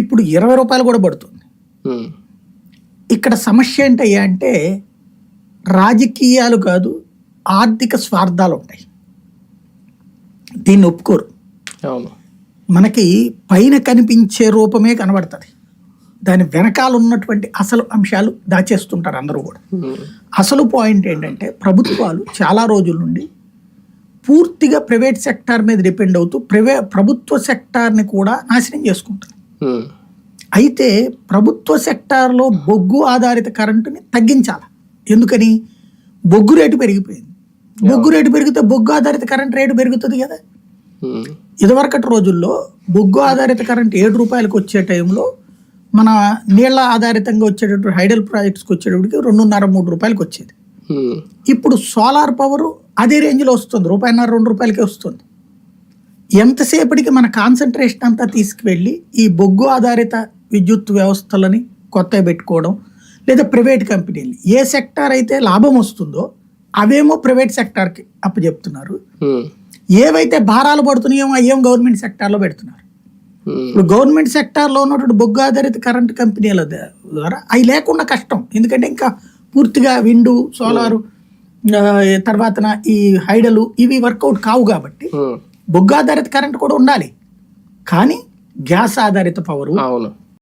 ఇప్పుడు ఇరవై రూపాయలు కూడా పడుతుంది. ఇక్కడ సమస్య ఏంటయ్యా అంటే రాజకీయాలు కాదు ఆర్థిక స్వార్థాలు ఉంటాయి. దీన్ని ఒప్పుకోరు. మనకి పైన కనిపించే రూపమే కనబడుతుంది. దాని వెనకాల ఉన్నటువంటి అసలు అంశాలు దాచేస్తుంటారు అందరూ కూడా. అసలు పాయింట్ ఏంటంటే ప్రభుత్వాలు చాలా రోజుల నుండి పూర్తిగా ప్రైవేట్ సెక్టార్ మీద డిపెండ్ అవుతూ ప్రైవే ప్రభుత్వ సెక్టార్ని కూడా నాశనం చేసుకుంటారు అయితే ప్రభుత్వ సెక్టార్లో బొగ్గు ఆధారిత కరెంటుని తగ్గించాలి? ఎందుకని? బొగ్గు రేటు పెరిగిపోయింది. బొగ్గు రేటు పెరిగితే బొగ్గు ఆధారిత కరెంట్ రేటు పెరుగుతుంది కదా? ఇదివరకటి రోజుల్లో బొగ్గు ఆధారిత కరెంట్ ఏడు రూపాయలకు వచ్చే టైంలో మన నీళ్ళ ఆధారితంగా వచ్చేటటువంటి హైడల్ ప్రాజెక్ట్స్కి వచ్చేటప్పటికి రెండున్నర మూడు రూపాయలకి వచ్చేది. ఇప్పుడు సోలార్ పవర్ అదే రేంజ్లో వస్తుంది. రూపాయిన్నర రెండు రూపాయలకే వస్తుంది. ఎంతసేపటికి మన కాన్సన్ట్రేషన్ అంతా తీసుకువెళ్ళి ఈ బొగ్గు ఆధారిత విద్యుత్ వ్యవస్థలని కొత్తగా పెట్టుకోవడం లేదా ప్రైవేట్ కంపెనీలు ఏ సెక్టార్ అయితే లాభం వస్తుందో అవేమో ప్రైవేట్ సెక్టార్కి అప్పచెప్తున్నారు. ఏవైతే భారాలు పడుతున్నాయో అవేం గవర్నమెంట్ సెక్టార్లో పెడుతున్నారు? ఇప్పుడు గవర్నమెంట్ సెక్టార్లో ఉన్నటువంటి బొగ్గు ఆధారిత కరెంట్ కంపెనీల ద్వారా అవి లేకుండా కష్టం. ఎందుకంటే ఇంకా పూర్తిగా విండు సోలారు తర్వాత ఈ హైడలు ఇవి వర్కౌట్ కావు కాబట్టి బొగ్గు ఆధారిత కరెంట్ కూడా ఉండాలి. కానీ గ్యాస్ ఆధారిత పవరు అవును.